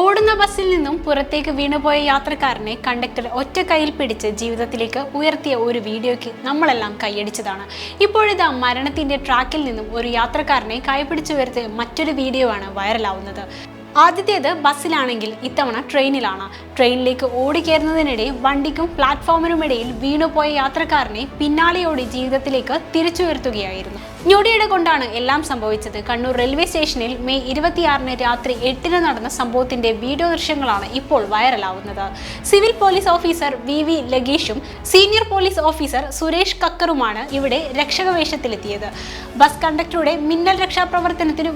ഓടുന്ന ബസ്സിൽ നിന്നും പുറത്തേക്ക് വീണുപോയ യാത്രക്കാരനെ കണ്ടക്ടർ ഒറ്റ കയ്യിൽ പിടിച്ച് ജീവിതത്തിലേക്ക് ഉയർത്തിയ ഒരു വീഡിയോയ്ക്ക് നമ്മളെല്ലാം കൈയടിച്ചതാണ്. ഇപ്പോഴിതാ മരണത്തിന്റെ ട്രാക്കിൽ നിന്നും ഒരു യാത്രക്കാരനെ കൈപിടിച്ചു ഉയർത്തിയ മറ്റൊരു വീഡിയോ ആണ് വൈറലാവുന്നത്. ആദ്യത്തേത് ബസ്സിലാണെങ്കിൽ ഇത്തവണ ട്രെയിനിലാണ്. ട്രെയിനിലേക്ക് ഓടിക്കയറുന്നതിനിടെ വണ്ടിക്കും പ്ലാറ്റ്ഫോമിനുമിടയിൽ വീണുപോയ യാത്രക്കാരനെ പിന്നാലെയോടി ജീവിതത്തിലേക്ക് തിരിച്ചുയർത്തുകയായിരുന്നു. ഞൊടിയിട കൊണ്ടാണ് എല്ലാം സംഭവിച്ചത്. കണ്ണൂർ റെയിൽവേ സ്റ്റേഷനിൽ മെയ് ഇരുപത്തിയാറിന് രാത്രി എട്ടിന് നടന്ന സംഭവത്തിന്റെ വീഡിയോ ദൃശ്യങ്ങളാണ് ഇപ്പോൾ വൈറലാവുന്നത്. Civil police officer V V ലഗീഷും senior police officer Suresh കക്കറുമാണ് ഇവിടെ രക്ഷകവേഷത്തിലെത്തിയത്. ബസ് കണ്ടക്ടറുടെ മിന്നൽ രക്ഷാപ്രവർത്തനത്തിന്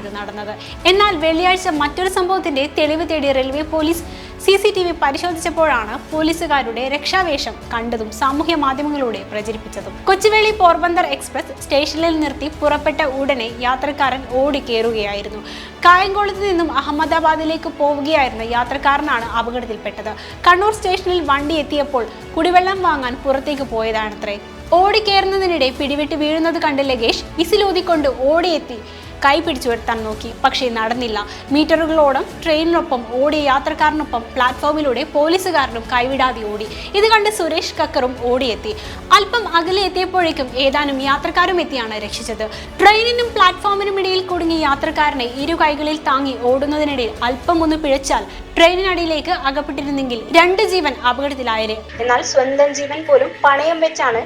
ഇത് നടന്നത്. എന്നാൽ വെള്ളിയാഴ്ച മറ്റൊരു സംഭവത്തിന്റെ തെളിവ് തേടി railway police C C T V പരിശോധിച്ചപ്പോഴാണ് പോലീസുകാരുടെ രക്ഷാവേഷം കണ്ടതും സാമൂഹ്യ മാധ്യമങ്ങളിലൂടെ പ്രചരിപ്പിച്ചതും. കൊച്ചുവേളി പോർബന്ദർ എക്സ്പ്രസ് സ്റ്റേഷനിൽ നിർത്തി പുറപ്പെട്ട ഉടനെ യാത്രക്കാരൻ ഓടിക്കേറുകയായിരുന്നു കായംകുളത്ത് നിന്നും അഹമ്മദാബാദിലേക്ക് പോവുകയായിരുന്ന യാത്രക്കാരനാണ് അപകടത്തിൽപ്പെട്ടത്. കണ്ണൂർ സ്റ്റേഷനിൽ വണ്ടി എത്തിയപ്പോൾ കുടിവെള്ളം വാങ്ങാൻ പുറത്തേക്ക് പോയതാണത്രേ. ഓടിക്കേറുന്നതിനിടെ പിടിവിട്ട് വീഴുന്നത് കണ്ട് ലഗേഷ് വിസിലൂതിക്കൊണ്ട് ഓടിയെത്തി കൈ പിടിച്ചു വരുത്താൻ നോക്കി. പക്ഷേ നടന്നില്ല. മീറ്ററുകളോടും ട്രെയിനിനൊപ്പം ഓടിയ യാത്രക്കാരനൊപ്പം പ്ലാറ്റ്ഫോമിലൂടെ പോലീസുകാരനും കൈവിടാതെ ഓടി. ഇത് കണ്ട് സുരേഷ് കക്കറും ഓടിയെത്തി. അല്പം അകലെ എത്തിയപ്പോഴേക്കും ഏതാനും യാത്രക്കാരും എത്തിയാണ് രക്ഷിച്ചത്. ട്രെയിനിനും പ്ലാറ്റ്ഫോമിനും ഇടയിൽ കുടുങ്ങിയ യാത്രക്കാരനെ ഇരു കൈകളിൽ താങ്ങി ഓടുന്നതിനിടയിൽ അല്പം ഒന്ന് പിഴച്ചാൽ ട്രെയിനിനടിയിലേക്ക് അകപ്പെട്ടിരുന്നെങ്കിൽ രണ്ട് ജീവൻ അപകടത്തിലായേനെ. എന്നാൽ സ്വന്തം ജീവൻ പോലും പണയം വെച്ചാണ്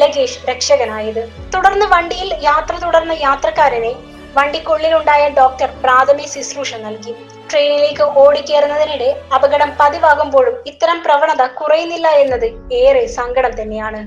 ലഗേഷ് രക്ഷകനായത്. തുടർന്ന് വണ്ടിയിൽ യാത്ര തുടർന്ന യാത്രക്കാരനെ വണ്ടിക്കുള്ളിലുണ്ടായ ഡോക്ടർ പ്രാഥമിക ശുശ്രൂഷ നൽകി. ട്രെയിനിലേക്ക് ഓടിക്കേറുന്നതിനിടെ അപകടം പതിവാകുമ്പോഴും ഇത്തരം പ്രവണത കുറയുന്നില്ല എന്നത് ഏറെ സങ്കടം തന്നെയാണ്.